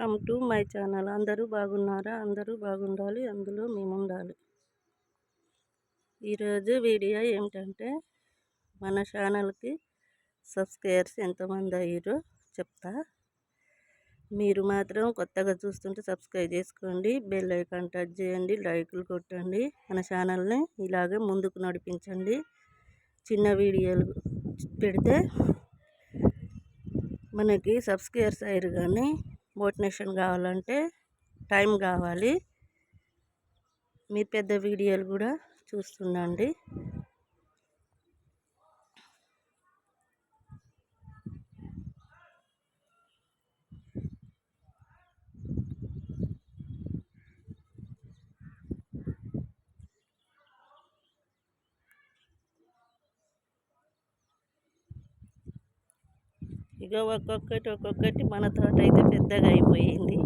Welcome to my channel. అందరూ బాగున్నారా? అందరూ బాగుండాలి. అందులో మేము ఉండాలి ఈరోజు వీడియో ఏమిటంటే మన ఛానల్కి సబ్స్క్రైబర్స్ ఎంతమంది అయ్యారో చెప్తా. మీరు మాత్రం కొత్తగా చూస్తుంటే సబ్స్క్రైబ్ చేసుకోండి. బెల్ ఐకాన్ టచ్ చేయండి. లైకులు కొట్టండి. మన ఛానల్ని ఇలాగే ముందుకు నడిపించండి. చిన్న వీడియోలు పెడితే మనకి సబ్స్క్రైబర్స్ అయ్యారు కానీ మోటివేషన్ కావాలంటే టైం కావాలి. మీరు పెద్ద వీడియోలు కూడా చూస్తుండండి. ఇగో ఒక్కొక్కటి ఒక్కొక్కటి మన తోట అయితే పెద్దగా అయిపోయింది.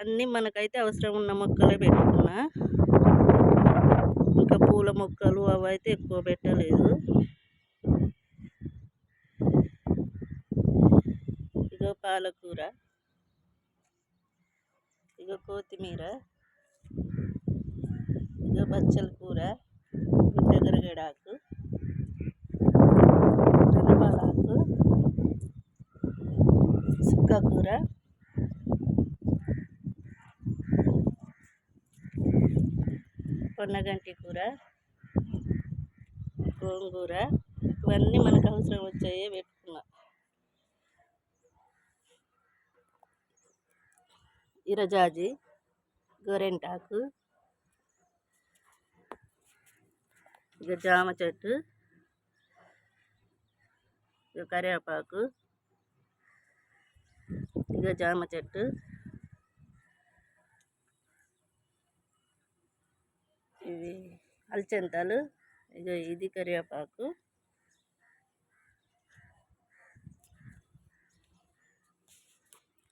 అన్నీ మనకైతే అవసరం ఉన్న మొక్కలే పెట్టుకున్నా. ఇంకా పూల మొక్కలు అవి అయితే ఎక్కువ పెట్టలేదు. ఇక పాలకూర. ఇగో కొత్తిమీర. ఇగో బచ్చల కూర. గరగడాకు సుక్క కూర? పొన్నగంటి కూర గోంగూర ఇవన్నీ మనకు అవసరం వచ్చాయే పెట్టుకున్నా. ఇరజాజి గోరెంటాకు ఇక జామ చెట్టు ఇక కరివేపాకు ఇక జామ చెట్టు. ఇవి అల్చంతాలు. ఇక ఇది కరివేపాకు.